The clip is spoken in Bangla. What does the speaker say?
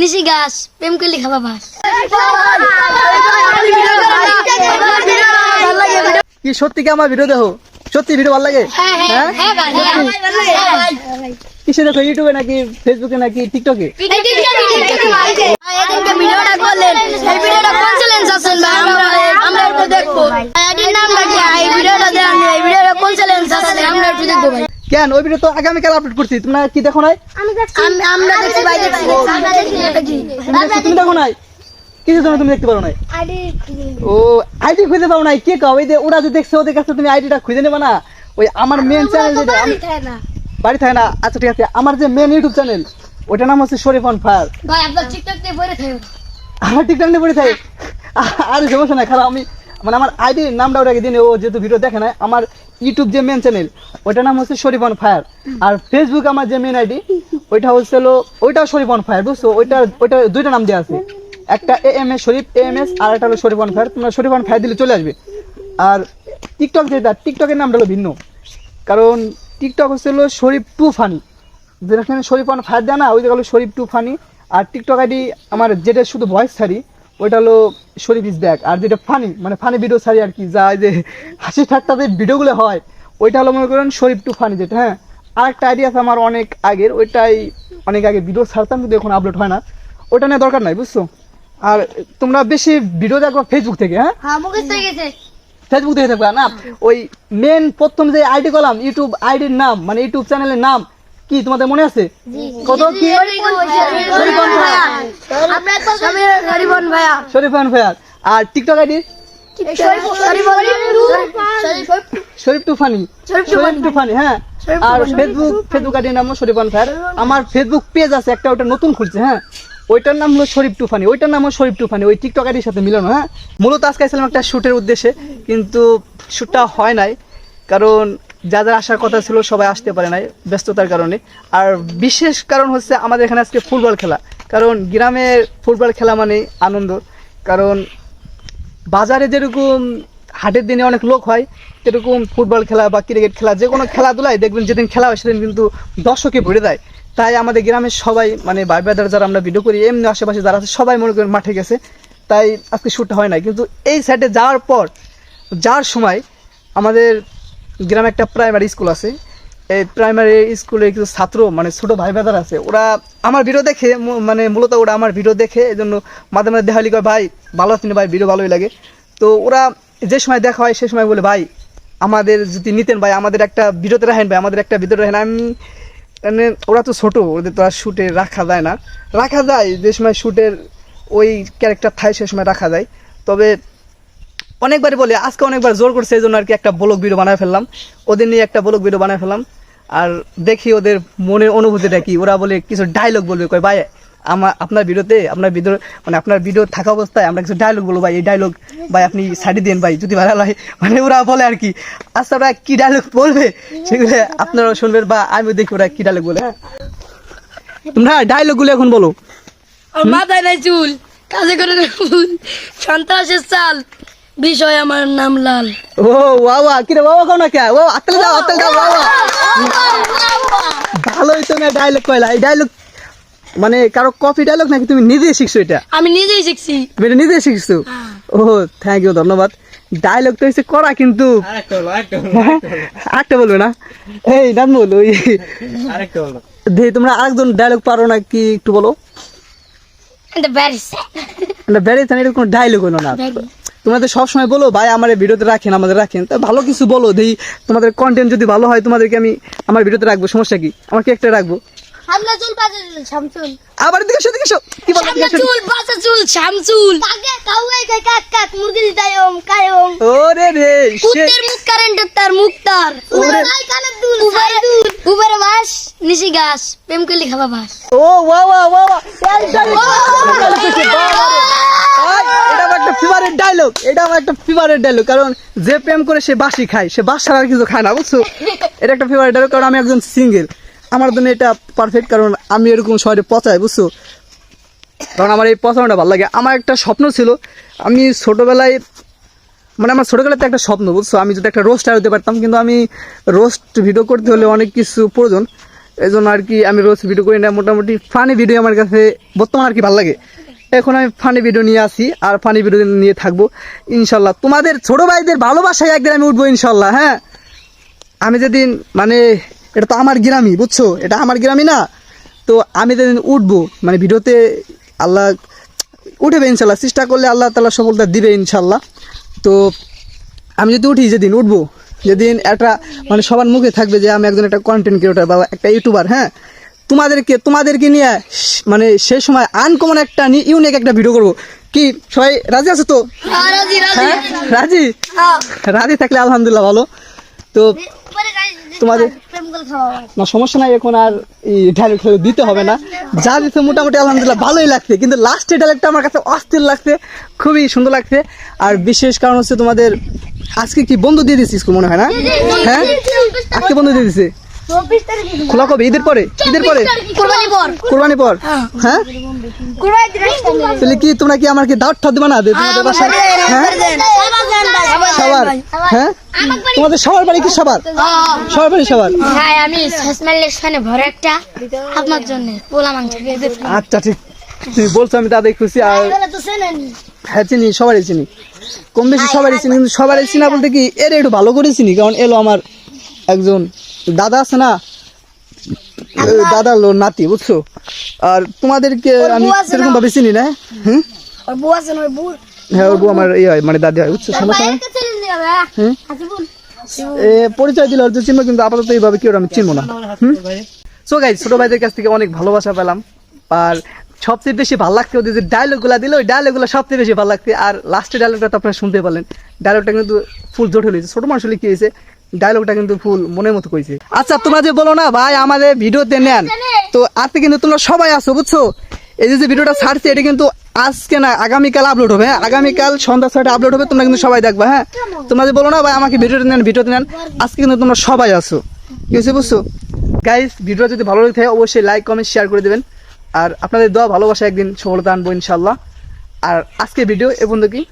নিশি গাছ প্রেম করলে খাবা বাস। কি সত্যি কি আমার ভিডিও দেখো? সত্যি ভিডিও ভালো লাগে? হ্যাঁ কিসে দেখো ইউটিউবে নাকি ফেসবুকে নাকি টিকটকে ভিডিওটা করলেন। এই ভিডিওটা কোন চ্যালেঞ্জ আছেন ভাই? আমরা আমরা একটু দেখব। এটির নাম কি এই ভিডিওটা দেন। এই ভিডিওটা কোন চ্যালেঞ্জ আছে আমরা একটু দেখব ভাই। কেন? ওই ভিডিও তো আগামীকাল আপলোড করছি। তোমরা কি দেখো নাই? আমি আমরা দেখছি ভাই দেখছি। আমরা দেখছি। এটা কি তুমি দেখো নাই? কিছু জন্য তুমি দেখতে পারো নাই? ও আইডি খুঁজে পাও নাই? কে কাও এই যে ওরা যে দেখছে ওদের কাছে তুমি আইডিটা খুঁজে নেবে না? ওই আমার মেন চ্যানেল যেটা আমি- বাড়ি থাকে না? আচ্ছা ঠিক আছে। আমার যে মেন ইউটিউব চ্যানেল ওটার নাম হচ্ছে শরীফ অন ফায়ার ভাই আপনার টিকটক দিয়ে পড়ে থাকো আমার টিকটক নিয়ে পড়ে থাকে আর সমস্যা নাই খারাপ। আমি মানে আমার আইডি নামটা ওটাকে দিন ও যেহেতু ভিডিও দেখে না আমার ইউটিউব যে মেন চ্যানেল ওইটার নাম হচ্ছে শরীফ অন ফায়ার আর ফেসবুক আমার যে মেন আইডি ওইটা হচ্ছে হলো, ওইটাও শরীফ অন ফায়ার বুঝছ? ওইটা ওইটা দুইটা নাম দেওয়া আছে। একটা A M S Sharif A M S আর একটা হলো শরীফ অন ফায়ার তোমরা শরীফ অন ফায়ার দিলে চলে আসবে। আর টিকটক যেটা টিকটকের নামটা হলো ভিন্ন। কারণ টিকটক হচ্ছে হলো শরীফ টু ফানি যেখানে শরীফ অন ফায়ার দেয় না, ওই জায়গা হলো শরীফ টু ফানি আর টিকটক আইডি আমার যেটা শুধু ভয়েস ছাড়ি ওইটা হলো শরীফ ইজ ব্যাক। আর যেটা ফানি মানে ফানি ভিডিও ছাড়ি আর কি যা যে হাসি ঠাট্টাতে ভিডিওগুলো হয় ওইটা হলো মনে করেন শরীফ টু ফানি যেটা হ্যাঁ? আর একটা আইডিয়া আছে আমার অনেক আগের ওইটাই অনেক আগে ভিডিও ছাড়তাম কিন্তু এখন আপলোড হয় না। ওইটা নিয়ে দরকার নাই বুঝছ? আর তোমরা বেশি ভিডিও দেখো ফেসবুক থেকে হ্যাঁ? হ্যাঁ মুখে থেকে ফেসবুক থাকবে না? ওই মেন প্রথম যে আইডি করলাম ইউটিউব আইডির নাম মানে ইউটিউব চ্যানেলের নাম কি তোমাদের মনে আছে? কত কি? শরীফন ভাইয়া। আর টিকটক আইডি শরীফ টুফানি শরীফ টুফানি হ্যাঁ। আর ফেসবুক ফেসবুক আইডির নাম শরীফান ভাইয়ার। আমার ফেসবুক পেজ আছে একটা ওটা নতুন খুলছে হ্যাঁ। ওইটার নাম হলো শরীফ টুফানি ওইটার নাম হলো শরীফ টুফানি ওই টিকটক আইডির সাথে মিলানো হ্যাঁ। মূলত আজকে আসলাম একটা শ্যুটের উদ্দেশ্যে কিন্তু শ্যুটটা হয় নাই। কারণ যাদের আসার কথা ছিল সবাই আসতে পারে নাই ব্যস্ততার কারণে। আর বিশেষ কারণ হচ্ছে আমাদের এখানে আজকে ফুটবল খেলা। কারণ গ্রামের ফুটবল খেলা মানে আনন্দ। কারণ বাজারে যেরকম হাটের দিনে অনেক লোক হয় সেরকম ফুটবল খেলা বা ক্রিকেট খেলা, যে কোনো খেলাধুলায় দেখবেন যেদিন খেলা হয় সেদিন কিন্তু দর্শকে ভরে দেয়। তাই আমাদের গ্রামের সবাই মানে ভাই ব্রাদার যারা আমরা ভিডিও করি, এমনি আশেপাশে যারা আছে, সবাই মনে করেন মাঠে গেছে। তাই আজকে শ্যুটটা হয় না কিন্তু এই সাইডে যাওয়ার পর, যাওয়ার সময় আমাদের গ্রামে একটা প্রাইমারি স্কুল আছে। এই প্রাইমারি স্কুলে কিছু ছাত্র মানে ছোটো ভাই ব্রাদার আছে, ওরা আমার ভিডিও দেখে মানে মূলত ওরা আমার ভিডিও দেখে এই জন্য মাঝে মাঝে দেখা কয়, ভাই, ভালো আছেন ভাই ভিডিও ভালোই লাগে। তো ওরা যে সময় দেখা হয়, সে সময় বলে, ভাই, আমাদের যদি নিতেন, ভাই, আমাদের একটা ভিডিওতে রাখেন, ভাই, আমাদের একটা ভিডিও রাখেন। আমি মানে ওরা তো ছোটো, ওদের তো আর শ্যুটে রাখা যায় না। রাখা যায়, যে সময় শ্যুটের ওই ক্যারেক্টার থাকে, সে সময় রাখা যায়। তবে অনেকবারই বলে, আজকে অনেকবার জোর করছে এই জন্য আর কি একটা ব্লগ ভিডিও বানায় ফেললাম। ওদের নিয়ে একটা ব্লগ ভিডিও বানায় ফেললাম। আর দেখি ওদের মনের অনুভূতিটা কি। ওরা বলে কিছু ডায়লগ বলবে। কয়, ভাই আমার আপনার ভিডিওতে আপনার ভিডিও মানে আপনার ভিডিও থাকা অবস্থায় আমরা কিছু ডায়লগ বলব ভাই। এই ডায়লগ ভাই আপনি সাইডে দেন ভাই, যদি ভালো হয় মানে ওরা বলে আর কি আচ্ছা ওরা কি ডায়লগ বলবে? সেগুলো আপনারাও শুনবেন বা আমিও দেখি ওরা কী ডায়লগ বলে। হ্যাঁ তোমরা ডায়লগগুলো এখন বলো। মাথায় নাই চুল, কাজে করে ফুল সন্ত্রাসের চাল। বিষয় আমার নাম লাল। ও বাবা কিরে বাবা কোন কে? ও আত্তলে যাও আত্তলে যাও বাবা ভালোই তুমি ডায়লগ কইলা। এই ডায়লগ মানে কারও কপি ডায়লগ নাকি তুমি নিজে শিখছো এটা? আমি নিজেই শিখছি। তুমি এটা নিজে শিখছো? ও থ্যাংক ইউ ধন্যবাদ। ডায়লগ তো হচ্ছে করা কিন্তু। আরেকটা বলবে না? এই নাজমুল ওই। দে তোমরা আরেকজন ডায়লগ পারো না কি একটু বলো? এটা ব্যারিস না বেড়েছে এটা কোনো ডায়লগ হলো না। তোমরা তো সবসময় বলো ভাই আমার এই ভিডিওতে রাখেন আমাদের রাখেন। তা ভালো কিছু বলো দেই তোমাদের কন্টেন্ট যদি ভালো হয় তোমাদেরকে আমি আমার ভিডিওতে রাখব সমস্যা কি? আমার কি একটা রাখব? সামনে চুল চুল আবার দিকে এসো, দিকে কি বলো চুল পাশে চুল শামচুল কাকে কাউকে কাই কাক কাক মুরগি দিতাই ওম কায়ম ওরে রে কুত্তের মুখ কারেন্টের তার মুখ তার। ওরে। উপরে উপরে বাস। নিশি গাছ প্রেম করলে খাবা বাস। ও ওয়া ওয়া ওয়া ওয়া। এটা আমার একটা ফেভারিট ডায়লগ এটা আমার একটা ফেভারিট ডায়লগ কারণ যে প্রেম করে সে বাসি খায় সে বাস ছাড়া আর কিছু খায় না বুঝছ? এটা একটা ফেভারিট ডায়লগ কারণ আমি একজন সিঙ্গেল আমার জন্য এটা পারফেক্ট কারণ আমি এরকম শহরে পচাই বুঝছ? কারণ আমার এই পছন্দটা ভালো লাগে। আমার একটা স্বপ্ন ছিল আমি ছোটোবেলায় মানে আমার ছোটোবেলাতে একটা স্বপ্ন বুঝছ? আমি যদি একটা রোস্টার হতে পারতাম কিন্তু আমি রোস্ট ভিডিও করতে হলে অনেক কিছু প্রয়োজন। এই জন্য আর কি আমি রোজ ভিডিও করি না। মোটামুটি ফানি ভিডিও আমার কাছে বর্তমান আর কি ভালো লাগে। এখন আমি ফানি ভিডিও নিয়ে আসি আর ফানি ভিডিও নিয়ে থাকব। ইনশাল্লাহ। তোমাদের ছোট ভাইদের ভালোবাসায় একদিন আমি উঠবো ইনশাল্লাহ হ্যাঁ? আমি যেদিন মানে এটা তো আমার গ্রামই, বুঝছ? এটা আমার গ্রামই না। তো আমি যেদিন উঠবো মানে ভিডিওতে আল্লাহ উঠবে ইনশাল্লাহ। চেষ্টা করলে আল্লাহ তালা সফলতা দিবে ইনশাল্লাহ। তো আমি যদি উঠি যেদিন, উঠবো? যেদিন একটা মানে সবার মুখে থাকবে যে আমি একজন একটা কন্টেন্ট ক্রিয়েটার বা একটা ইউটিউবার হ্যাঁ? তোমাদেরকে তোমাদেরকে নিয়ে মানে সেই সময় আনকমন একটা ইউনিক একটা ভিডিও করব। কি সবাই রাজি আছে তো? হ্যাঁ, রাজি রাজি। হ্যাঁ? রাজি? হ্যাঁ। রাজি থাকলে আলহামদুলিল্লাহ ভালো। তো তোমাদের না সমস্যা নাই এখন আর ডাইরেক্ট দিতে হবে না। যা দিতে মোটামুটি আলহামদুলিল্লাহ ভালোই লাগছে কিন্তু লাস্টের ডাইরেক্টটা আমার কাছে অস্থির লাগছে খুবই সুন্দর লাগছে। আর বিশেষ কারণ হচ্ছে তোমাদের আজকে কি বন্ধু দিয়ে দিচ্ছিস মনে হয় না? হ্যাঁ? আজকে বন্ধু দিয়ে দিছে খোলা কবে? ঈদের পরে? ঈদের পরে? কোরবানি পর। কোরবানি পর। হ্যাঁ। কোরবানি তাহলে কি তোমরা কি আমার কি দাওয়াত ঠাত দেবে না? দে তোমাদের বাসায়? হ্যাঁ? সবার হ্যাঁ? তোমাদের সবার বাড়ি কি সবার? সবার বাড়ি সবার? হ্যাঁ আমি সসমাল লেকশনে ভরে একটা আপনার জন্য পোলা মাংস আচ্ছা ঠিক। তুমি বলছো আমি তাদের খুশি আর হ্যাঁ চিনি সবারই চিনি। কম বেশি সবারই চিনি কিন্তু সবারই চিনা বলতে কি এর একটু ভালো করে চিনি কারণ এলো আমার একজন দাদা আছে না এ, দাদার লো নাতি বুঝছ? আর তোমাদেরকে আমি সেরকম ভাবে চিনি না হুম? হ্যাঁ ওর বউ আমার ইয়ে হয় মানে দাদি হয় বুঝছ? সমস্যা হুম? এ পরিচয় দিলে হয়তো চিনবো কিন্তু আপাতত এইভাবে কেউ আমি চিনবো না হুম? সো গাই ছোট ভাইদের কাছ থেকে অনেক ভালোবাসা পেলাম আর সবচেয়ে বেশি ভালো লাগছে ওদের যে ডায়লগুলো দিল, ওই ডায়লগুলো সবচেয়ে বেশি ভালো লাগছে। আর লাস্টের ডায়লগটা তো আপনারা শুনতে পারলেন। ডায়লগটা কিন্তু ফুল জটিল হয়েছে ছোট মানুষ হলে কি হয়েছে? ডায়লগটা কিন্তু ফুল মনের মতো কইছে আচ্ছা তোমরা যে বলো না, ভাই, আমাদের ভিডিওতে নেন। তো আজকে কিন্তু তোমরা সবাই আসো বুঝছ? এই যে ভিডিওটা ছাড়ছে, এটা কিন্তু আজকে না, আগামীকাল আপলোড হবে হ্যাঁ? আগামীকাল সন্ধ্যা ছয়টা আপলোড হবে, তোমরা কিন্তু সবাই দেখবা হ্যাঁ? তোমরা যে বলো না, ভাই, আমাকে ভিডিওতে নেন ভিডিওতে নেন। আজকে কিন্তু তোমরা সবাই আসো কি হয়েছে, বুঝছ? গাইস ভিডিওটা যদি ভালো লাগে অবশ্যই লাইক কমেন্ট শেয়ার করে দেবেন। আর আপনাদের দোয়া ভালোবাসা একদিন সফলতা আনব ইনশাল্লাহ আর আজকে ভিডিও এ পর্যন্ত কি?